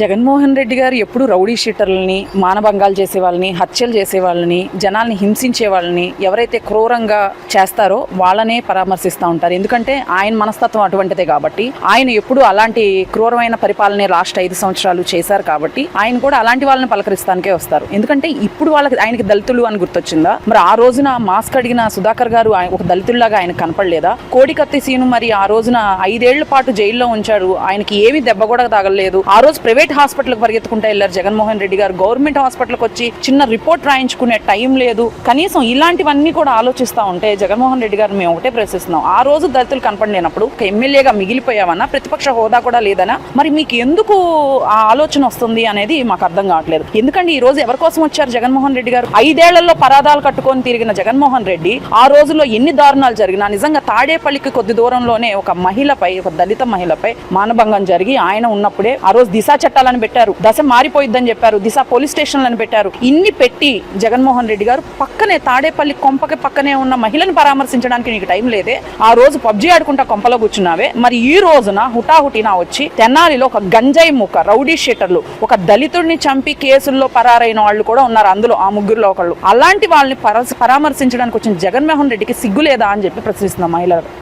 జగన్మోహన్ రెడ్డి గారు ఎప్పుడు రౌడీ షీటర్లని మానభంగాలు చేసే వాళ్ళని హత్యలు చేసే వాళ్ళని జనాల్ని హింసించే వాళ్ళని ఎవరైతే క్రూరంగా చేస్తారో వాళ్ళనే పరామర్శిస్తూ ఉంటారు. ఎందుకంటే ఆయన మనస్తత్వం అటువంటిదే కాబట్టి ఆయన ఎప్పుడు అలాంటి క్రూరమైన పరిపాలన లాస్ట్ ఐదు సంవత్సరాలు చేశారు కాబట్టి ఆయన కూడా అలాంటి వాళ్ళని పలకరిస్తానికే వస్తారు. ఎందుకంటే ఇప్పుడు వాళ్ళకి ఆయనకి దళితులు అని గుర్తొచ్చిందా? మరి ఆ రోజున మాస్క్ అడిగిన సుధాకర్ గారు ఆయన ఒక దళితుల్లాగా ఆయన కనపడలేదా? కోడికత్తి సీను మరి ఆ రోజున ఐదేళ్ళ పాటు జైల్లో ఉంచారు ఆయనకి ఏమి దెబ్బ కూడా తగలలేదు. ఆ రోజు ప్రైవేట్ హాస్పిటల్కి పరిగెత్తుకుంటూ వెళ్ళారు జగన్మోహన్ రెడ్డి గారు. గవర్నమెంట్ హాస్పిటల్కి వచ్చి చిన్న రిపోర్ట్ రాయించుకునే టైం లేదు. కనీసం ఇలాంటివన్నీ కూడా ఆలోచిస్తూ ఉంటే జగన్మోహన్ రెడ్డి గారు మేము ఒకటే ప్రశ్నిస్తున్నాం. ఆ రోజు దళితులు కనపడలేనప్పుడు ఒక ఎమ్మెల్యేగా మిగిలిపోయావన్నా ప్రతిపక్ష హోదా కూడా లేదనా? మరి మీకు ఎందుకు ఆ ఆలోచన వస్తుంది అనేది మాకు అర్థం కావట్లేదు. ఎందుకంటే ఈ రోజు ఎవరి కోసం వచ్చారు జగన్మోహన్ రెడ్డి గారు? ఐదేళ్ళలో పరాదాలు కట్టుకొని తిరిగిన జగన్మోహన్ రెడ్డి ఆ రోజుల్లో ఎన్ని దారుణాలు జరిగినా నిజంగా తాడేపల్లికి కొద్ది దూరంలోనే ఒక మహిళపై ఒక దళిత మహిళపై మానభంగం జరిగి ఆయన ఉన్నప్పుడే ఆ రోజు దిశ పెట్టాలని పెట్టారు. దశ మారిపోయిద్దని చెప్పారు. దిశ పోలీస్ స్టేషన్లను పెట్టారు. ఇన్ని పెట్టి జగన్మోహన్ రెడ్డి గారు పక్కనే తాడేపల్లి కొంపకి పక్కనే ఉన్న మహిళను పరామర్శించడానికి నీకు టైం లేదే? ఆ రోజు పబ్జి ఆడుకుంటా కొంపలో కూర్చున్నావే. మరి ఈ రోజున హుటాహుటిన వచ్చి తెనాలిలో ఒక గంజాయి ముక్క రౌడీ షీటర్లు ఒక దళితుడిని చంపి కేసుల్లో పరారైన వాళ్ళు కూడా ఉన్నారు అందులో ఆ ముగ్గురులో ఒకళ్ళు. అలాంటి వాళ్ళని పరామర్శించడానికి వచ్చిన జగన్మోహన్ రెడ్డికి సిగ్గు లేదా అని చెప్పి ప్రశ్నిస్తున్నాం మహిళలు.